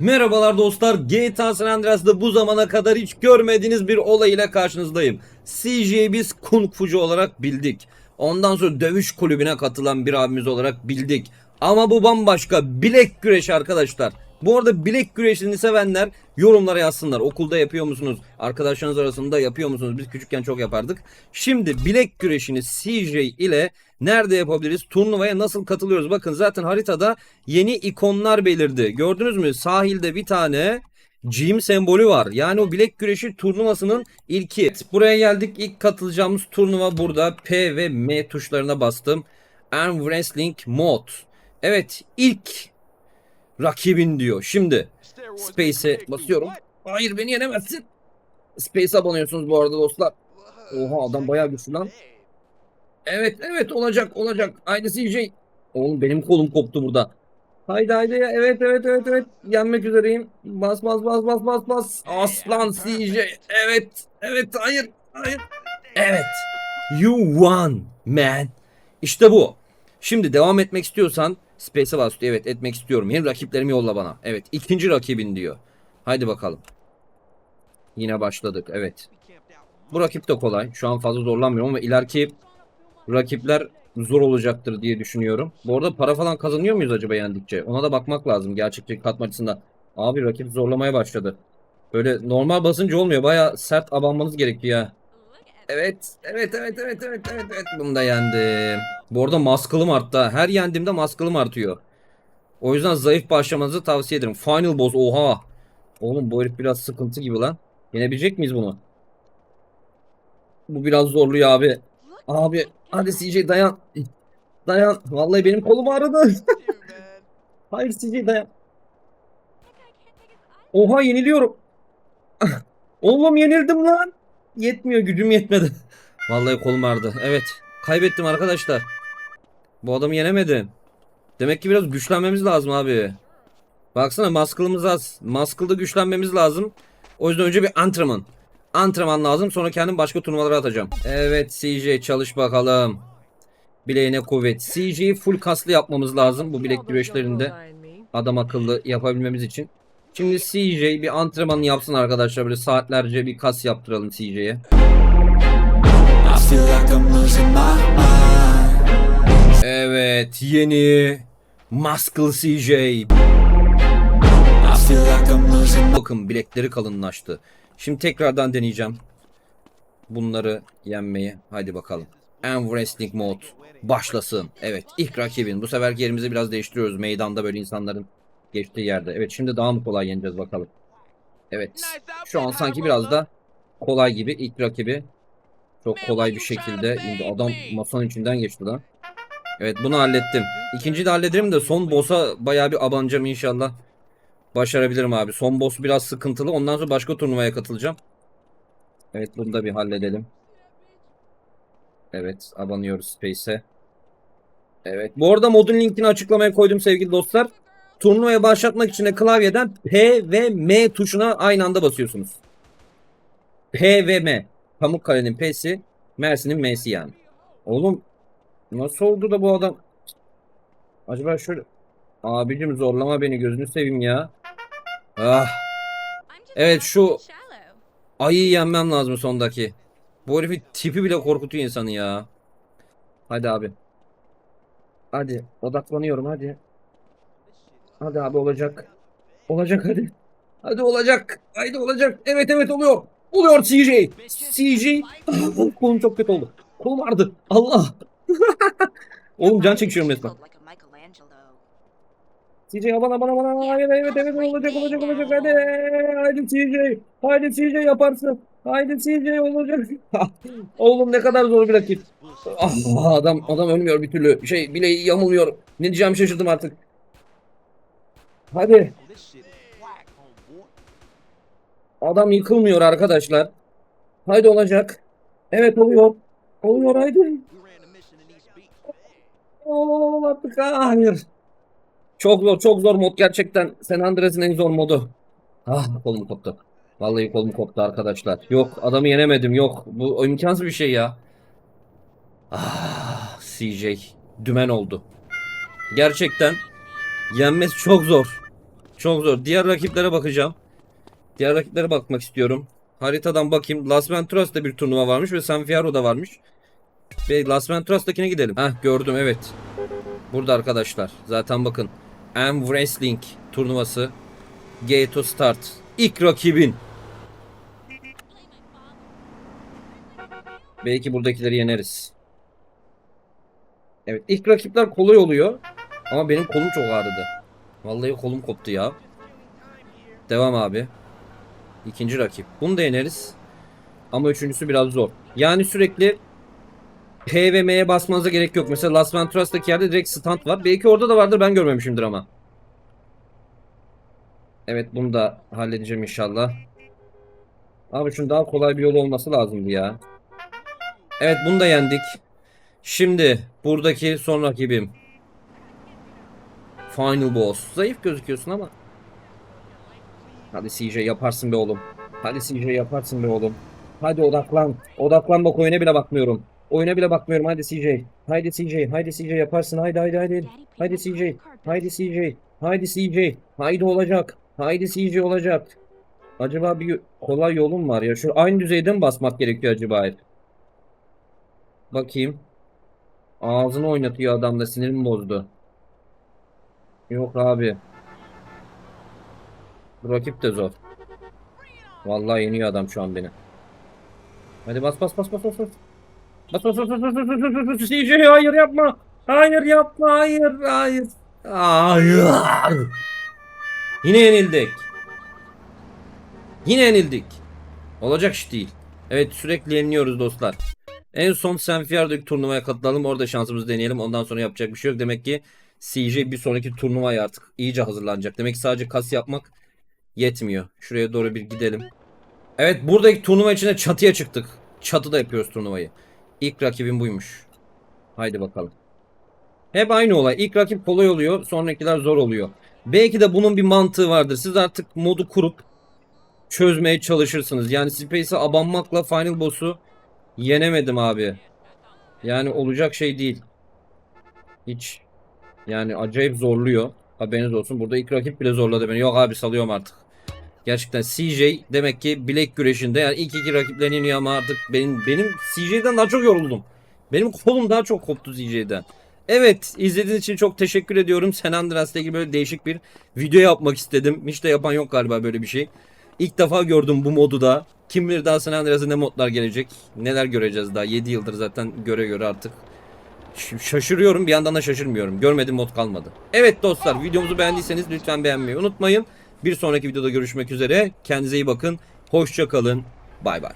Merhabalar dostlar. GTA San Andreas'da bu zamana kadar hiç görmediğiniz bir olay ile karşınızdayım. CJ'yi biz Kung Fucu olarak bildik. Ondan sonra dövüş kulübüne katılan bir abimiz olarak bildik. Ama bu bambaşka bilek güreşi arkadaşlar. Bu arada bilek güreşini sevenler yorumlara yazsınlar. Okulda yapıyor musunuz? Arkadaşlarınız arasında yapıyor musunuz? Biz küçükken çok yapardık. Şimdi bilek güreşini CJ ile nerede yapabiliriz? Turnuvaya nasıl katılıyoruz? Bakın zaten haritada yeni ikonlar belirdi. Gördünüz mü? Sahilde bir tane Jim sembolü var. Yani o bilek güreşi turnuvasının ilki. Buraya geldik. İlk katılacağımız turnuva burada. P ve M tuşlarına bastım. Arm Wrestling Mode. Evet ilk rakibin diyor. Şimdi Space'e basıyorum. Hayır beni yenemezsin. Space'e abanıyorsunuz bu arada dostlar. Oha adam bayağı güçlü lan. Evet evet olacak olacak. Haydi CJ. Oğlum benim kolum koptu burada. Haydi haydi ya. Evet evet evet evet. Yenmek üzereyim. Bas bas bas bas bas bas. Aslan CJ. Evet. Evet hayır. Hayır. Evet. You won man. İşte bu. Şimdi devam etmek istiyorsan Space'e bas. Evet etmek istiyorum. Yeni rakiplerimi yolla bana. Evet ikinci rakibin diyor. Haydi bakalım. Yine başladık. Evet. Bu rakip de kolay. Şu an fazla zorlanmıyorum ama ileriki rakipler zor olacaktır diye düşünüyorum. Bu arada para falan kazanıyor muyuz acaba yendikçe? Ona da bakmak lazım gerçekçi katma açısından. Abi rakip zorlamaya başladı. Böyle normal basınca olmuyor. Baya sert abanmanız gerekiyor ya. Evet, evet, evet, evet, evet, evet, evet. Bunu da yendim. Bu arada maskılım arttı. Her yendiğimde maskılım artıyor. O yüzden zayıf başlamanızı tavsiye ederim. Final boss, oha. Oğlum bu herif biraz sıkıntı gibi lan. Yenebilecek miyiz bunu? Bu biraz zorluyor abi. Abi hadi CJ dayan. Dayan. Vallahi benim kolum ağrıdı. Hayır CJ dayan. Oha yeniliyorum. Oğlum yenildim lan. Yetmiyor gücüm yetmedi. Vallahi kolum ağrıdı. Evet. Kaybettim arkadaşlar. Bu adamı yenemedim. Demek ki biraz güçlenmemiz lazım abi. Baksana maskılımız az. Maskılda güçlenmemiz lazım. O yüzden önce bir antrenman. Antrenman lazım sonra kendim başka turnuvalara atacağım. Evet CJ çalış bakalım. Bileğine kuvvet. CJ'yi full kaslı yapmamız lazım bu bilek güreşlerinde. Adam akıllı yapabilmemiz için. Şimdi CJ bir antrenman yapsın arkadaşlar. Böyle saatlerce bir kas yaptıralım CJ'ye. Evet yeni Muscle CJ. Bakın bilekleri kalınlaştı. Şimdi tekrardan deneyeceğim. Bunları yenmeyi. Hadi bakalım. Arm Wrestling Mode başlasın. Evet ilk rakibin. Bu sefer yerimizi biraz değiştiriyoruz. Meydanda böyle insanların geçtiği yerde. Evet şimdi daha mı kolay yeneceğiz bakalım. Evet. Şu an sanki biraz da kolay gibi ilk rakibi. Çok kolay bir şekilde indi. Adam masanın içinden geçti lan. Evet bunu hallettim. İkinci de hallederim de son boss'a bayağı bir abanacağım inşallah. Başarabilirim abi. Son boss biraz sıkıntılı. Ondan sonra başka turnuvaya katılacağım. Evet bunu da bir halledelim. Evet abanıyoruz Space'e. Evet. Bu arada modun linkini açıklamaya koydum sevgili dostlar. Turnuvaya başlatmak için de klavyeden P ve M tuşuna aynı anda basıyorsunuz. P ve M. Pamukkale'nin P'si, Mersin'in M'si yani. Oğlum nasıl oldu da bu adam? Acaba şöyle... Abicim zorlama beni gözünü seveyim ya. Ah. Evet, şu- Ayıyı yenmem lazım sondaki. Bu herifin tipi bile korkutuyor insanı ya. Hadi abi. Hadi odaklanıyorum hadi. Hadi abi olacak. Olacak hadi. Hadi olacak. Haydi olacak. Evet evet oluyor. Oluyor CJ. CJ. Kolum çok kötü oldu. Kolum ağrıdı. Allah. Oğlum can çekiyorum resmen. CJ bana bana bana hayır evet evet olacak olacak olacak hadi haydi CJ haydi CJ yaparsın haydi CJ olacak oğlum ne kadar zor bir rakip ah, adam adam ölmüyor bir türlü şey bileği yamulmuyor ne diyeceğimi şaşırdım artık hadi adam yıkılmıyor arkadaşlar haydi olacak evet oluyor oluyor haydi Oo, artık hayır çok zor, çok zor mod gerçekten. San Andreas'ın en zor modu. Ah kolum koptu. Vallahi kolum koptu arkadaşlar. Yok adamı yenemedim yok. Bu imkansız bir şey ya. Ah CJ dümen oldu. Gerçekten yenmesi çok zor. Çok zor. Diğer rakiplere bakacağım. Diğer rakiplere bakmak istiyorum. Haritadan bakayım. Las Venturas'ta bir turnuva varmış ve San Fierro'da varmış. Ve Las Venturas'takine gidelim. Heh gördüm evet. Burada arkadaşlar. Zaten bakın. M Wrestling turnuvası. Gate to Start. İlk rakibin. Belki buradakileri yeneriz. Evet ilk rakipler kolay oluyor. Ama benim kolum çok ağrıdı. Vallahi kolum koptu ya. Devam abi. İkinci rakip. Bunu da yeneriz. Ama üçüncüsü biraz zor. Yani sürekli P ve M'ye basmanıza gerek yok. Mesela Las Venturas'taki yerde direkt stand var. Belki orada da vardır ben görmemişimdir ama. Evet bunu da halledeceğim inşallah. Abi şunun daha kolay bir yol olması lazımdı ya. Evet bunu da yendik. Şimdi buradaki son rakibim. Final boss. Zayıf gözüküyorsun ama. Hadi CJ yaparsın be oğlum. Hadi CJ yaparsın be oğlum. Hadi odaklan. Odaklan bak oyuna bile bakmıyorum. Oyuna bile bakmıyorum hadi CJ. Haydi CJ. Haydi CJ yaparsın. Haydi haydi haydi. Haydi CJ. Haydi CJ. Haydi CJ. Haydi olacak. Haydi CJ olacak. Acaba bir kolay yolum var ya. Şu aynı düzeyde mi basmak gerekiyor acaba? Bakayım. Ağzını oynatıyor adam da sinirimi bozdu. Yok abi. Bu rakip de zor. Vallahi yeniyor adam şu an beni. Hadi bas bas bas bas bas bas. Bas bas bas bas bas bas bas bas hayır yapma. Hayır yapma hayır hayır. Hayır. Yine yenildik. Yine yenildik. Olacak iş değil. Evet sürekli yeniliyoruz dostlar. En son Senfier'deki turnuvaya katılalım. Orada şansımızı deneyelim. Ondan sonra yapacak bir şey yok. Demek ki CJ bir sonraki turnuvaya artık iyice hazırlanacak. Demek ki sadece kas yapmak yetmiyor. Şuraya doğru bir gidelim. Evet buradaki turnuva içinde çatıya çıktık. Çatıda yapıyoruz turnuvayı. İlk rakibim buymuş. Haydi bakalım. Hep aynı olay. İlk rakip kolay oluyor. Sonrakiler zor oluyor. Belki de bunun bir mantığı vardır. Siz artık modu kurup çözmeye çalışırsınız. Yani Space'e abanmakla Final Boss'u yenemedim abi. Yani olacak şey değil. Hiç. Yani acayip zorluyor. Haberiniz olsun. Burada ilk rakip bile zorladı beni. Yok abi salıyorum artık. Gerçekten CJ demek ki bilek güreşinde yani ilk iki rakiplerini yeniyor ama artık benim benim CJ'den daha çok yoruldum. Benim kolum daha çok koptu CJ'den. Evet izlediğiniz için çok teşekkür ediyorum. San Andreas'la ilgili böyle değişik bir video yapmak istedim. Hiç de yapan yok galiba böyle bir şey. İlk defa gördüm bu modu da. Kim bilir daha San Andreas'a ne modlar gelecek. Neler göreceğiz daha. 7 yıldır zaten göre göre artık. Şaşırıyorum bir yandan da şaşırmıyorum. Görmediğim mod kalmadı. Evet dostlar videomuzu beğendiyseniz lütfen beğenmeyi unutmayın. Bir sonraki videoda görüşmek üzere. Kendinize iyi bakın. Hoşça kalın. Bay bay.